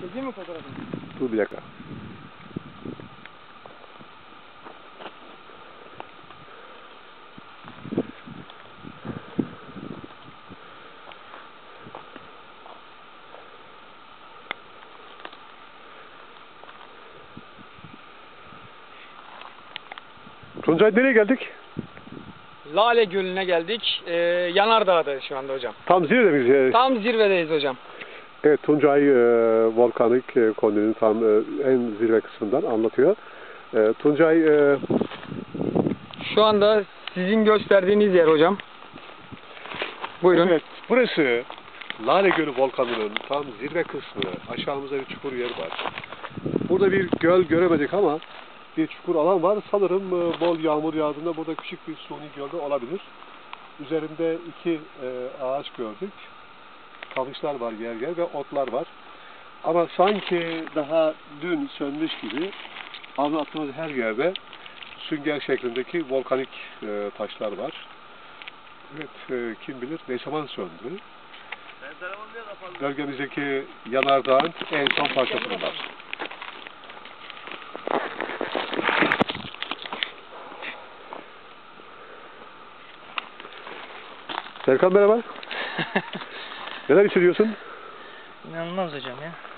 Çekeyim mi fotoğrafını? Dur bir dakika. Tuncay nereye geldik? Lale Gölü'ne geldik. Ee, Yanardağ'da şu anda hocam. Tam zirvede miyiz? Tam zirvedeyiz hocam. Evet Tuncay e, volkanik e, konunun tam e, en zirve kısmından anlatıyor. E, Tuncay e, Şu anda sizin gösterdiğiniz yer hocam. Buyurun. Evet, burası Lale Gölü volkanının tam zirve kısmı. Aşağımızda bir çukur yer var. Burada bir göl göremedik ama bir çukur alan var. Sanırım e, bol yağmur yağdığında burada küçük bir suni gölde olabilir. Üzerinde iki e, ağaç gördük. Kamışlar var yer yer ve otlar var. Ama sanki daha dün sönmüş gibi anlattığımız her yerde sünger şeklindeki volkanik e, taşlar var. Evet, e, kim bilir ne zaman söndü. Bölgemizdeki yanardağın en son parçası bunlar. Serkan merhaba. Neler hissediyorsun? İnanılmaz hocam ya.